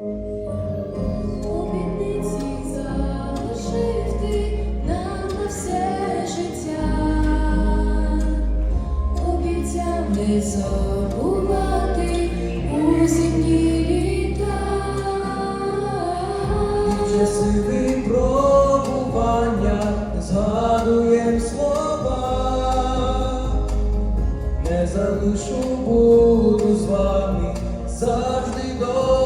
не забувати у зимні літа. Часи випробування згадуєм слова, не залишу буду з вами завжди до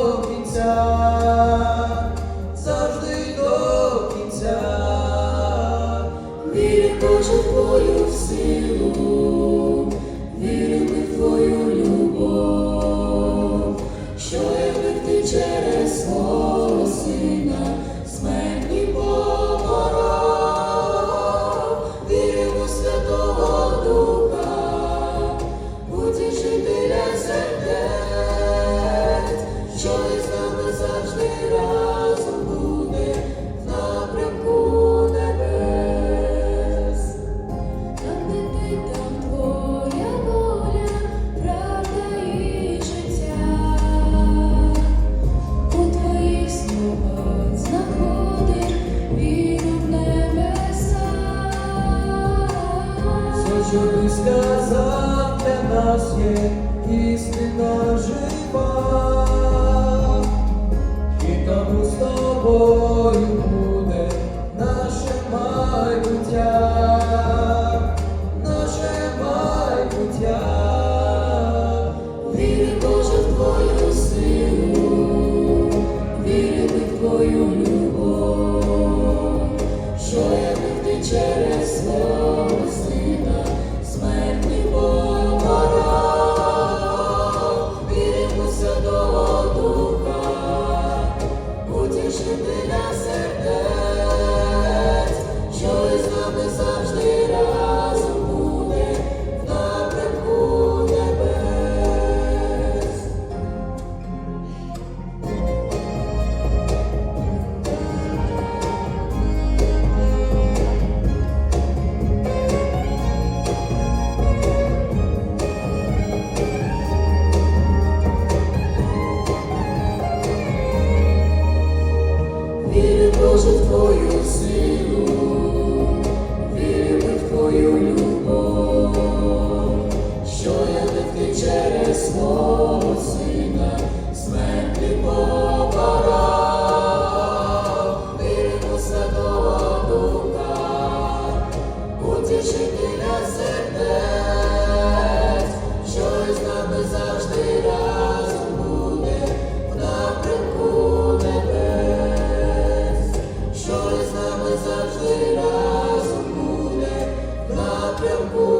Боже твою силу, віримо в твою любов, що влекти через свого смертні пора, віримо Святого Духа, будь жителя сердець, що із нами завжди рад. сказав, для нас є істина жива, і тому з тобою буде наше майбуття, наше майбуття, віри Боже в твою силу, вірити в твою любов. Krishna Vidasa Боже, Твою силу. Senhor.